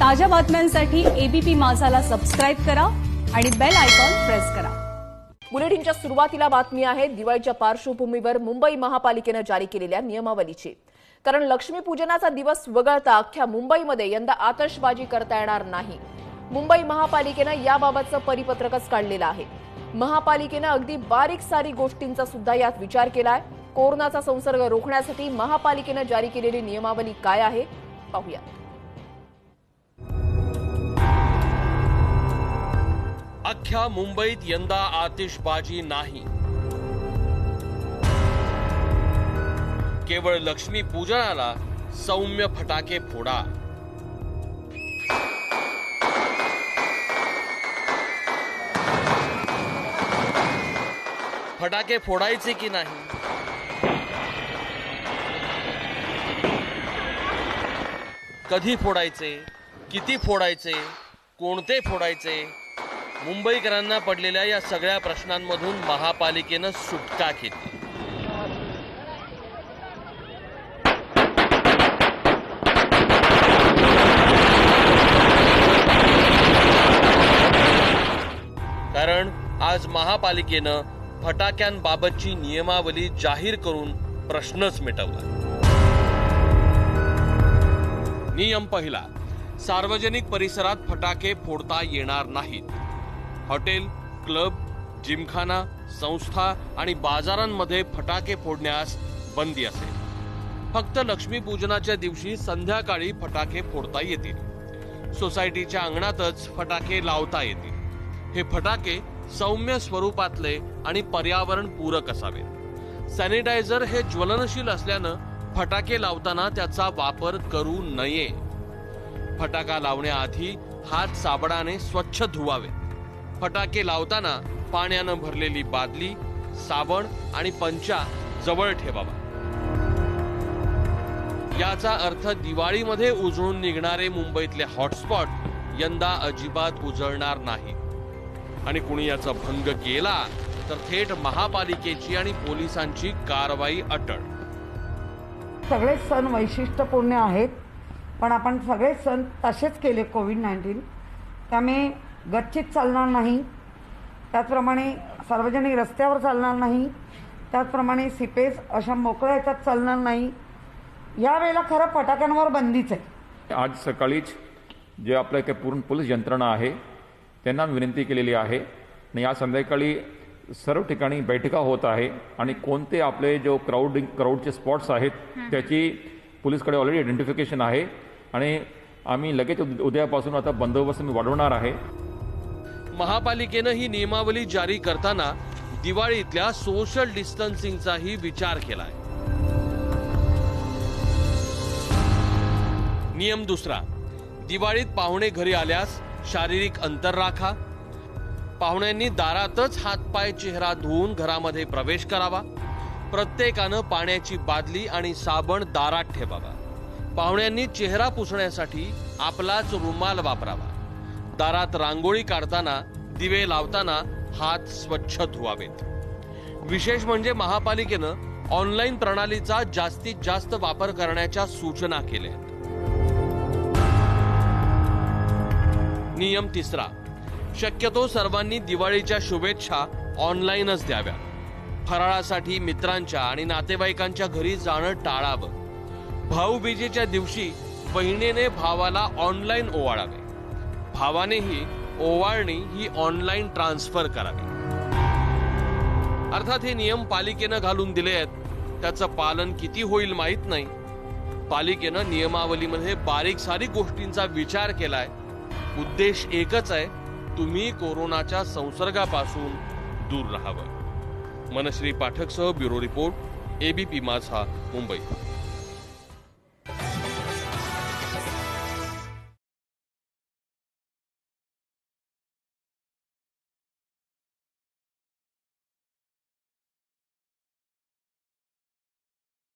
ताज्या बातम्यांसाठी ABP माझाला subscribe करा आणि बेल आयकॉन प्रेस करा. बुलेटिनच्या सुरुवातीला बातमी आहे दिवाळीच्या पार्श्वभूमीवर मुंबई महापालिकेनं जारी केलेल्या नियमावलीची. कारण लक्ष्मीपूजनाचा दिवस वगळता अख्ख्या मुंबईमध्ये यंदा आतषबाजी करता येणार नाही. मुंबई महापालिकेनं याबाबतचं परिपत्रकच काढलेलं आहे. महापालिकेनं अगदी बारीक सारी गोष्टींचा सुद्धा यात विचार केलाय. कोरोनाचा संसर्ग रोखण्यासाठी महापालिकेनं जारी केलेली नियमावली काय आहे पाहूया अख्ख्या मुंबईत यंदा आतिषबाजी नाही. केवळ लक्ष्मी पूजनाला सौम्य फटाके फोडा. फटाके फोडायचे की नाही? कधी फोडायचे? किती फोडायचे? कोणते फोडायचे? मुंबईकरांना पडलेल्या या सगळ्या प्रश्नांमधून महापालिकेनं सुटका घेतली कारण आज महापालिकेनं फटाक्यांबाबतची नियमावली जाहीर करून प्रश्नच मिटवला. नियम पहिला सार्वजनिक परिसरात फटाके फोडता येणार नाहीत. हॉटेल क्लब जिमखाना संस्था आणि बाजारांमध्ये फटाके फोडण्यास बंदी असेल. फक्त लक्ष्मीपूजनाच्या दिवशी संध्याकाळी फटाके फोडता येतील. सोसायटीच्या अंगणातच फटाके लावता येतील. हे फटाके सौम्य स्वरूपातले आणि पर्यावरण पूरक असावेत. सॅनिटायझर हे ज्वलनशील असल्यानं फटाके लावताना त्याचा वापर करू नये. फटाका लावण्याआधी हात साबणाने स्वच्छ धुवावे फटाके लावताना पाण्यानं भरलेली बादली साबण आणि पंचा जवळ ठेवावा. याचा अर्थ दिवाळीमध्ये उजळून निघणारे मुंबईतले हॉटस्पॉट यंदा अजिबात उजळणार नाही. आणि कुणी याचा भंग केला तर थेट महापालिकेची आणि पोलिसांची कारवाई अटळ. सगळे सण वैशिष्ट्यपूर्ण आहेत पण आपण सगळे सण तसेच केले कोविड नाईन्टीन त्यामुळे गच्चीत चालणार नाही. त्याचप्रमाणे सार्वजनिक रस्त्यावर चालणार नाही. त्याचप्रमाणे सिपेस अशा मोकळ्या ह्याच्यात चालणार नाही. यावेळेला खरं फटाक्यांवर बंदीच आहे. आज सकाळीच जे आपलं काही पूर्ण पोलीस यंत्रणा आहे त्यांना विनंती केलेली आहे. आणि या संध्याकाळी सर्व ठिकाणी बैठका होत आहे. आणि कोणते आपले जो क्राऊडिंग क्राऊडचे स्पॉट्स आहेत त्याची पोलीसकडे ऑलरेडी आयडेंटिफिकेशन आहे. आणि आम्ही लगेच उद- उद्यापासून आता बंदोबस्त मी वाढवणार आहे. महापालिकेनं ही नियमावली जारी करताना दिवाळीतल्या सोशल डिस्टन्सिंगचाही विचार केलाय. नियम दुसरा. दिवाळीत पाहुणे घरी आल्यास शारीरिक अंतर राखा. पाहुण्यांनी दारातच हातपाय चेहरा धुवून घरामध्ये प्रवेश करावा. प्रत्येकानं पाण्याची बादली आणि साबण दारात ठेवावा. पाहुण्यांनी चेहरा पुसण्यासाठी आपलाच रुमाल वापरावा. दारात रांगोळी काढताना दिवे लावताना हात स्वच्छ धुवावेत. विशेष म्हणजे महापालिकेनं ऑनलाईन प्रणालीचा जास्तीत जास्त वापर करण्याच्या सूचना केल्या. नियम तिसरा. शक्यतो सर्वांनी दिवाळीच्या शुभेच्छा ऑनलाईनच द्याव्या फराळासाठी मित्रांच्या आणि नातेवाईकांच्या घरी जाणं टाळावं. भाऊबीजेच्या दिवशी बहिणीने भावाला ऑनलाईन ओवाळावे. भावानेही ओवाळणी ही ऑनलाईन ट्रान्सफर करावी. अर्थात हे नियम पालिकेनं घालून दिले आहेत. त्याचं पालन किती होईल माहीत नाही. पालिकेनं नियमावलीमध्ये बारीक सारीक गोष्टींचा विचार केलाय. उद्देश एकच आहे तुम्ही कोरोनाच्या संसर्गापासून दूर राहावं. Manashree पाठकसह bureau report ABP Majha Mumbai.